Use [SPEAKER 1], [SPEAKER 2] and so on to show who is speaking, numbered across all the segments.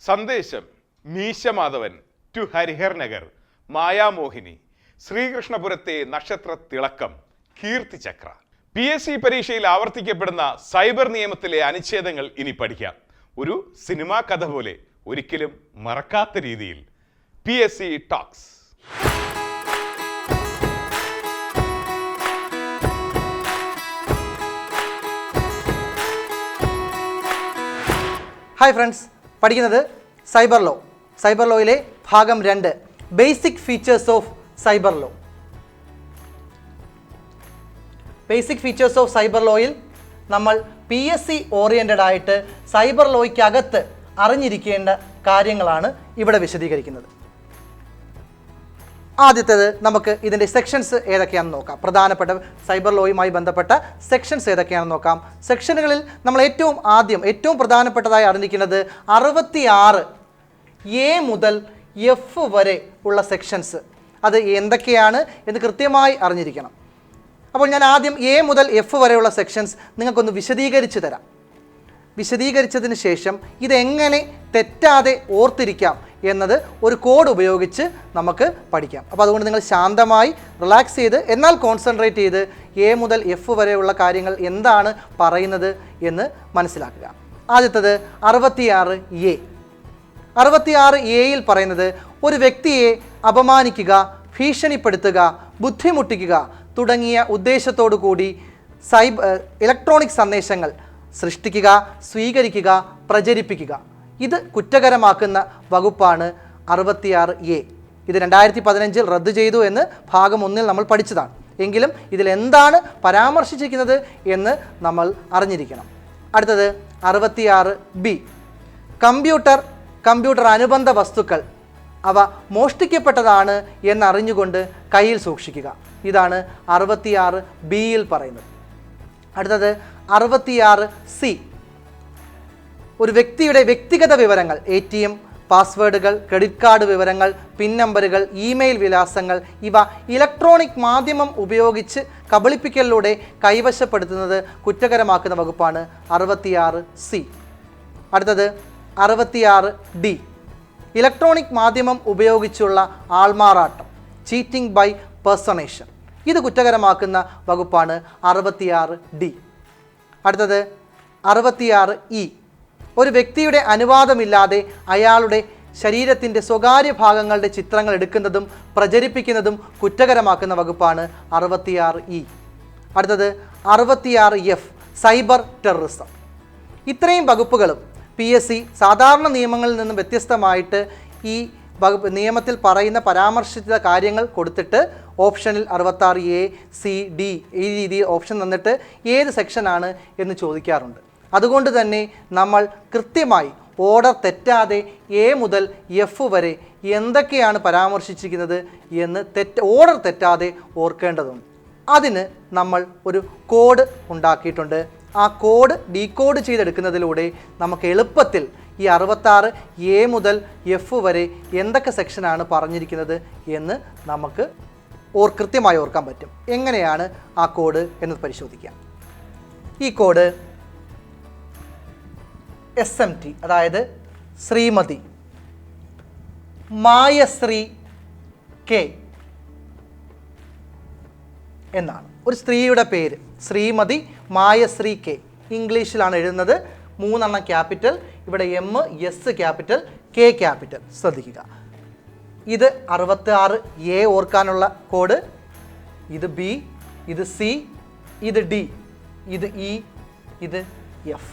[SPEAKER 1] സന്ദേശം. മീശമാധവൻ ടു ഹരിഹർ നഗർ മായാമോഹിനി ശ്രീകൃഷ്ണപുരത്തെ നക്ഷത്ര Thilakkam Keerthichakra. P S C പരീക്ഷയിൽ ആവർത്തിക്കപ്പെടുന്ന സൈബർ നിയമത്തിലെ അനുച്ഛേദങ്ങൾ ഇനി പഠിക്കാം. ഒരു സിനിമാ കഥ പോലെ ഒരിക്കലും മറക്കാത്ത രീതിയിൽ. P S C talks.
[SPEAKER 2] Hi friends പഠിക്കുന്നത് സൈബർ ലോ സൈബർ ലോയിലെ ഭാഗം രണ്ട് basic features of cyber law basic features of cyber ലോയിൽ നമ്മൾ പി എസ് സി ഓറിയന്റഡ് ആയിട്ട് സൈബർ ലോയ്ക്കകത്ത് അറിഞ്ഞിരിക്കേണ്ട കാര്യങ്ങളാണ് ഇവിടെ വിശദീകരിക്കുന്നത്. ആദ്യത്തേത് നമുക്ക് ഇതിന്റെ സെക്ഷൻസ് ഏതൊക്കെയാണെന്ന് നോക്കാം. പ്രധാനപ്പെട്ട സൈബർ ലോയുമായി ബന്ധപ്പെട്ട സെക്ഷൻസ് ഏതൊക്കെയാണെന്ന് നോക്കാം. സെക്ഷനുകളിൽ നമ്മൾ ഏറ്റവും ആദ്യം ഏറ്റവും പ്രധാനപ്പെട്ടതായി അറിഞ്ഞിരിക്കുന്നത് അറുപത്തി ആറ് എ മുതൽ എഫ് വരെ ഉള്ള സെക്ഷൻസ് അത് എന്തൊക്കെയാണ് എന്ന് കൃത്യമായി അറിഞ്ഞിരിക്കണം. അപ്പോൾ ഞാൻ ആദ്യം എ മുതൽ എഫ് വരെയുള്ള സെക്ഷൻസ് നിങ്ങൾക്കൊന്ന് വിശദീകരിച്ച് തരാം. വിശദീകരിച്ചതിന് ശേഷം ഇതെങ്ങനെ തെറ്റാതെ ഓർത്തിരിക്കാം എന്നത് ഒരു കോഡ് ഉപയോഗിച്ച് നമുക്ക് പഠിക്കാം. അപ്പോൾ അതുകൊണ്ട് നിങ്ങൾ ശാന്തമായി റിലാക്സ് ചെയ്ത് എന്നാൽ കോൺസെൻട്രേറ്റ് ചെയ്ത് എ മുതൽ എഫ് വരെയുള്ള കാര്യങ്ങൾ എന്താണ് പറയുന്നത് എന്ന് മനസ്സിലാക്കുക. ആദ്യത്തത് അറുപത്തിയാറ് എ അറുപത്തിയാറ് എയിൽ പറയുന്നത് ഒരു വ്യക്തിയെ അപമാനിക്കുക ഭീഷണിപ്പെടുത്തുക ബുദ്ധിമുട്ടിക്കുക തുടങ്ങിയ ഉദ്ദേശത്തോടു കൂടി സൈബ് ഇലക്ട്രോണിക് സന്ദേശങ്ങൾ സൃഷ്ടിക്കുക സ്വീകരിക്കുക പ്രചരിപ്പിക്കുക. ഇത് കുറ്റകരമാക്കുന്ന വകുപ്പാണ് അറുപത്തിയാറ് എ. ഇത് രണ്ടായിരത്തി പതിനഞ്ചിൽ റദ്ദു ചെയ്തു എന്ന് ഭാഗം ഒന്നിൽ നമ്മൾ പഠിച്ചതാണ്. എങ്കിലും ഇതിൽ എന്താണ് പരാമർശിച്ചിരിക്കുന്നത് എന്ന് നമ്മൾ അറിഞ്ഞിരിക്കണം. അടുത്തത് അറുപത്തിയാറ് ബി. കമ്പ്യൂട്ടർ കമ്പ്യൂട്ടർ അനുബന്ധ വസ്തുക്കൾ അവ മോഷ്ടിക്കപ്പെട്ടതാണ് എന്നറിഞ്ഞുകൊണ്ട് കയ്യിൽ സൂക്ഷിക്കുക. ഇതാണ് അറുപത്തിയാറ് ബിയിൽ പറയുന്നത്. അടുത്തത് അറുപത്തിയാറ് സി. ഒരു വ്യക്തിയുടെ വ്യക്തിഗത വിവരങ്ങൾ എ ടി എം പാസ്വേഡുകൾ ക്രെഡിറ്റ് കാർഡ് വിവരങ്ങൾ പിൻ നമ്പറുകൾ ഇമെയിൽ വിലാസങ്ങൾ ഇവ ഇലക്ട്രോണിക് മാധ്യമം ഉപയോഗിച്ച് കബളിപ്പിക്കലിലൂടെ കൈവശപ്പെടുത്തുന്നത് കുറ്റകരമാക്കുന്ന വകുപ്പാണ് അറുപത്തിയാറ് സി. അടുത്തത് അറുപത്തിയാറ് ഡി. ഇലക്ട്രോണിക് മാധ്യമം ഉപയോഗിച്ചുള്ള ആൾമാറാട്ടം ചീറ്റിംഗ് ബൈ പേഴ്സണേഷൻ. ഇത് കുറ്റകരമാക്കുന്ന വകുപ്പാണ് അറുപത്തിയാറ് ഡി. അടുത്തത് അറുപത്തിയാറ് ഇ. ഒരു വ്യക്തിയുടെ അനുവാദമില്ലാതെ അയാളുടെ ശരീരത്തിന്റെ സ്വകാര്യ ഭാഗങ്ങളുടെ ചിത്രങ്ങൾ എടുക്കുന്നതും പ്രചരിപ്പിക്കുന്നതും കുറ്റകരമാക്കുന്ന വകുപ്പാണ് അറുപത്തിയാറ് ഇ. അടുത്തത് അറുപത്തിയാറ് എഫ് സൈബർ ടെററിസം. ഇത്രയും വകുപ്പുകളും പി എസ് സി സാധാരണ നിയമങ്ങളിൽ നിന്നും വ്യത്യസ്തമായിട്ട് ഈ വകുപ്പ് നിയമത്തിൽ പറയുന്ന പരാമർശിച്ച കാര്യങ്ങൾ കൊടുത്തിട്ട് ഓപ്ഷനിൽ അറുപത്താറ് എ സി ഡി ഈ രീതിയിൽ ഓപ്ഷൻ തന്നിട്ട് ഏത് സെക്ഷനാണ് എന്ന് ചോദിക്കാറുണ്ട്. അതുകൊണ്ട് തന്നെ നമ്മൾ കൃത്യമായി ഓർഡർ തെറ്റാതെ എ മുതൽ എഫ് വരെ എന്തൊക്കെയാണ് പരാമർശിച്ചിരിക്കുന്നത് എന്ന് തെറ്റ് ഓർഡർ തെറ്റാതെ ഓർക്കേണ്ടതുണ്ട്. അതിന് നമ്മൾ ഒരു കോഡ് ഉണ്ടാക്കിയിട്ടുണ്ട്. ആ കോഡ് ഡീകോഡ് ചെയ്തെടുക്കുന്നതിലൂടെ നമുക്ക് എളുപ്പത്തിൽ ഈ അറുപത്താറ് എ മുതൽ എഫ് വരെ എന്തൊക്കെ സെക്ഷനാണ് പറഞ്ഞിരിക്കുന്നത് എന്ന് നമുക്ക് ഓർ കൃത്യമായി ഓർക്കാൻ പറ്റും. എങ്ങനെയാണ് ആ കോഡ് എന്ന് പരിശോധിക്കാം ഈ കോഡ് എസ് എം ടി അതായത് ശ്രീമതി മായശ്രീ കെ എന്നാണ്. ഒരു സ്ത്രീയുടെ പേര് ശ്രീമതി മായശ്രീ കെ. ഇംഗ്ലീഷിലാണ് എഴുതുന്നത്. മൂന്നെണ്ണം ക്യാപിറ്റൽ ഇവിടെ M S capital K capital. ശ്രദ്ധിക്കുക. ഇത് അറുപത്തി ആറ് എ ഓർക്കാനുള്ള കോഡ്. ഇത് ബി ഇത് സി ഇത് ഡി ഇത് ഇ ഇത് എഫ്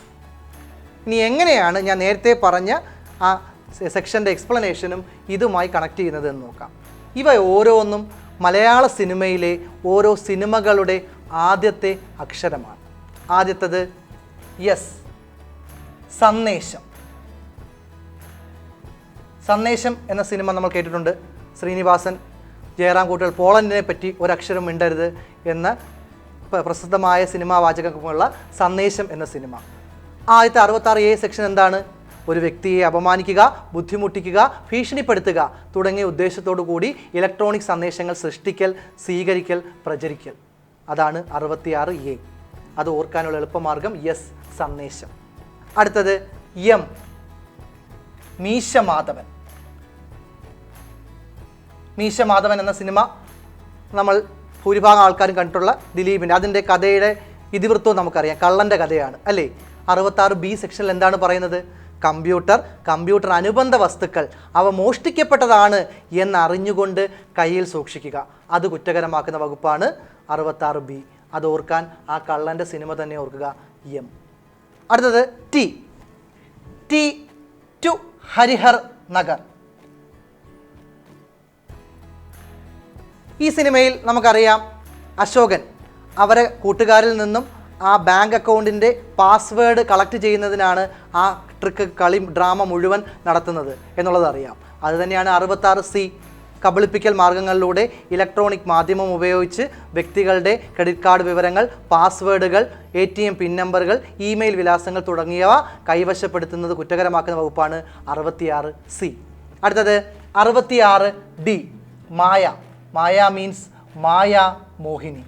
[SPEAKER 2] ഇനി എങ്ങനെയാണ് ഞാൻ നേരത്തെ പറഞ്ഞ ആ സെക്ഷന്റെ എക്സ്പ്ലനേഷനും ഇതുമായി കണക്ട് ചെയ്യുന്നത് എന്ന് നോക്കാം. ഇവ ഓരോന്നും മലയാള സിനിമയിലെ ഓരോ സിനിമകളുടെ ആദ്യത്തെ അക്ഷരമാണ്. ആദ്യത്തത് യെസ് സന്ദേശം. സന്ദേശം എന്ന സിനിമ നമ്മൾ കേട്ടിട്ടുണ്ട്. ശ്രീനിവാസൻ ജയറാം കൂട്ടുകൾ പോളണ്ടിനെ പറ്റി ഒരക്ഷരം മിണ്ടരുത് എന്ന പ്ര- പ്രസിദ്ധമായ സിനിമാ വാചകമുള്ള സന്ദേശം എന്ന സിനിമ. ആദ്യത്തെ അറുപത്താറ് എ സെക്ഷൻ എന്താണ്? ഒരു വ്യക്തിയെ അപമാനിക്കുക ബുദ്ധിമുട്ടിക്കുക ഭീഷണിപ്പെടുത്തുക തുടങ്ങിയ ഉദ്ദേശത്തോടു കൂടി ഇലക്ട്രോണിക് സന്ദേശങ്ങൾ സൃഷ്ടിക്കൽ സ്വീകരിക്കൽ പ്രചരിക്കൽ. അതാണ് അറുപത്തിയാറ് എ. അത് ഓർക്കാനുള്ള എളുപ്പമാർഗം യെസ് സന്ദേശം. അടുത്തത് എം മീശ മാധവൻ മീശ മാധവൻ എന്ന സിനിമ നമ്മൾ ഭൂരിഭാഗം ആൾക്കാരും കണ്ടിട്ടുള്ള ദിലീപിന്റെ അതിന്റെ കഥയുടെ ഇതിവൃത്തവും നമുക്കറിയാം. കള്ളന്റെ കഥയാണ് അല്ലേ? അറുപത്താറ് ബി സെക്ഷനിൽ എന്താണ് പറയുന്നത്? കമ്പ്യൂട്ടർ കമ്പ്യൂട്ടർ അനുബന്ധ വസ്തുക്കൾ അവ മോഷ്ടിക്കപ്പെട്ടതാണ് എന്നറിഞ്ഞുകൊണ്ട് കയ്യിൽ സൂക്ഷിക്കുക. അത് കുറ്റകരമാക്കുന്ന വകുപ്പാണ് അറുപത്താറ് ബി. അത് ഓർക്കാൻ ആ കള്ളന്റെ സിനിമ തന്നെ ഓർക്കുക. എം അടുത്തത് T. T to Harihar Nagar. ഈ സിനിമയിൽ നമുക്കറിയാം അശോകൻ അവരെ കൂട്ടുകാരിൽ നിന്നും ആ ബാങ്ക് അക്കൗണ്ടിന്റെ പാസ്വേഡ് കളക്ട് ചെയ്യുന്നതിനാണ് ആ ട്രിക്ക് കളി ഡ്രാമ മുഴുവൻ നടത്തുന്നത് എന്നുള്ളത് അറിയാം. അതുതന്നെയാണ് അറുപത്താറ് സി കബളിപ്പിക്കൽ മാർഗങ്ങളിലൂടെ ഇലക്ട്രോണിക് മാധ്യമം ഉപയോഗിച്ച് വ്യക്തികളുടെ ക്രെഡിറ്റ് കാർഡ് വിവരങ്ങൾ പാസ്വേഡുകൾ എ ടി എം പിൻ നമ്പറുകൾ ഇമെയിൽ വിലാസങ്ങൾ തുടങ്ങിയവ കൈവശപ്പെടുത്തുന്നത് കുറ്റകരമാക്കുന്ന വകുപ്പാണ് അറുപത്തിയാറ് സി. അടുത്തത് അറുപത്തിയാറ് ഡി മായ. മായ മീൻസ് മായ മോഹിനി.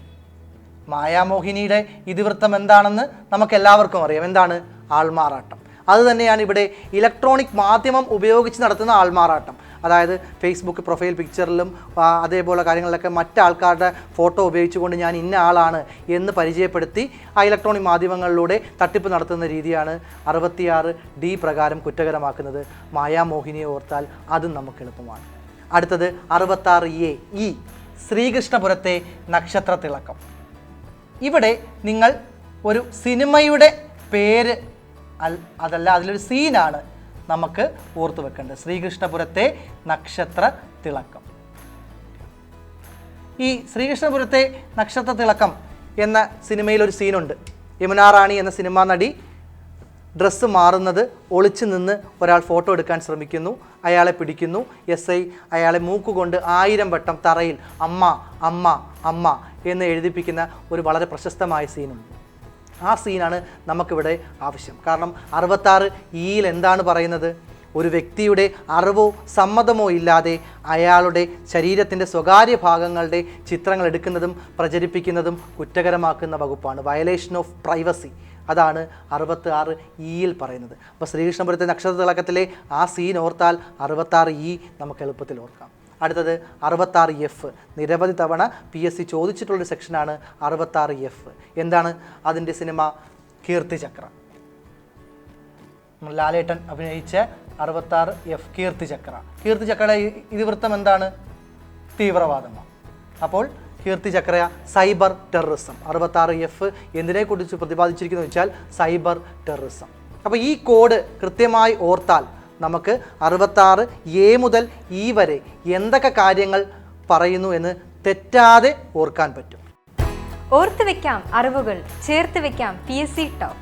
[SPEAKER 2] മായാമോഹിനിയുടെ ഇതിവൃത്തം എന്താണെന്ന് നമുക്കെല്ലാവർക്കും അറിയാം. എന്താണ്? ആൾമാറാട്ടം. അത് തന്നെയാണ് ഇവിടെ ഇലക്ട്രോണിക് മാധ്യമം ഉപയോഗിച്ച് നടത്തുന്ന ആൾമാറാട്ടം. അതായത് ഫേസ്ബുക്ക് പ്രൊഫൈൽ പിക്ചറിലും അതേപോലെ കാര്യങ്ങളിലൊക്കെ മറ്റാൾക്കാരുടെ ഫോട്ടോ ഉപയോഗിച്ചുകൊണ്ട് ഞാൻ ഇന്ന ആളാണ് എന്ന് പരിചയപ്പെടുത്തി ആ ഇലക്ട്രോണിക് മാധ്യമങ്ങളിലൂടെ തട്ടിപ്പ് നടത്തുന്ന രീതിയാണ് അറുപത്തിയാറ് ഡി പ്രകാരം കുറ്റകരമാക്കുന്നത്. മായാമോഹിനിയെ ഓർത്താൽ അതും നമുക്ക് എളുപ്പമാണ്. അടുത്തത് അറുപത്താറ് എ ഇ ശ്രീകൃഷ്ണപുരത്തെ നക്ഷത്ര തിളക്കം ഇവിടെ നിങ്ങൾ ഒരു സിനിമയുടെ പേര് അതല്ല അതിലൊരു സീനാണ് നമുക്ക് ഓർത്തു വെക്കേണ്ടത്. ശ്രീകൃഷ്ണപുരത്തെ നക്ഷത്ര തിളക്കം. ഈ ശ്രീകൃഷ്ണപുരത്തെ നക്ഷത്ര തിളക്കം എന്ന സിനിമയിൽ ഒരു സീനുണ്ട്. യമുനാ റാണി എന്ന സിനിമാ നടി ഡ്രസ്സ് മാറുന്നത് ഒളിച്ചു നിന്ന് ഒരാൾ ഫോട്ടോ എടുക്കാൻ ശ്രമിക്കുന്നു അയാളെ പിടിക്കുന്നു. എസ് ഐ അയാളെ മൂക്കുകൊണ്ട് ആയിരം വട്ടം തറയിൽ അമ്മ അമ്മ അമ്മ എന്ന് എഴുതിപ്പിക്കുന്ന ഒരു വളരെ പ്രശസ്തമായ സീനുണ്ട്. ആ സീനാണ് നമുക്കിവിടെ ആവശ്യം. കാരണം അറുപത്താറ് ഇയിൽ എന്താണ് പറയുന്നത്? ഒരു വ്യക്തിയുടെ അറിവോ സമ്മതമോ ഇല്ലാതെ അയാളുടെ ശരീരത്തിന്റെ സ്വകാര്യ ഭാഗങ്ങളുടെ ചിത്രങ്ങൾ എടുക്കുന്നതും പ്രചരിപ്പിക്കുന്നതും കുറ്റകരമാക്കുന്ന വകുപ്പാണ്. വയലേഷൻ ഓഫ് പ്രൈവസി അതാണ് അറുപത്തി ആറ് ഇയിൽ പറയുന്നത്. അപ്പോൾ ശ്രീകൃഷ്ണപുരത്തെ നക്ഷത്ര തിളക്കത്തിലെ ആ സീൻ ഓർത്താൽ അറുപത്താറ് ഇ നമുക്ക് എളുപ്പത്തിൽ ഓർക്കാം. അടുത്തത് അറുപത്താറ് എഫ് നിരവധി തവണ പി എസ് സി ചോദിച്ചിട്ടുള്ളൊരു സെക്ഷനാണ് അറുപത്താറ് എഫ് എന്താണ് അതിന്റെ സിനിമ? കീർത്തിചക്ര. ലാലേട്ടൻ അഭിനയിച്ച അറുപത്താറ് എഫ് കീർത്തിചക്ര. കീർത്തിചക്രയുടെ ഇതിവൃത്തം എന്താണ്? തീവ്രവാദമാണ് അപ്പോൾ കീർത്തിചക്ര സൈബർ ടെററിസം. അറുപത്താറ് എഫ് എന്തിനെക്കുറിച്ച് പ്രതിപാദിച്ചിരിക്കുന്നു വെച്ചാൽ സൈബർ ടെററിസം. അപ്പോൾ ഈ കോഡ് കൃത്യമായി ഓർത്താൽ നമുക്ക് അറുപത്താറ് എ മുതൽ ഇ വരെ എന്തൊക്കെ കാര്യങ്ങൾ പറയുന്നു എന്ന് തെറ്റാതെ ഓർക്കാൻ പറ്റും.
[SPEAKER 3] ഓർത്തു വെക്കാം അറിവുകൾ ചേർത്ത് വെക്കാം പി എസ് സി ടോപ്പ്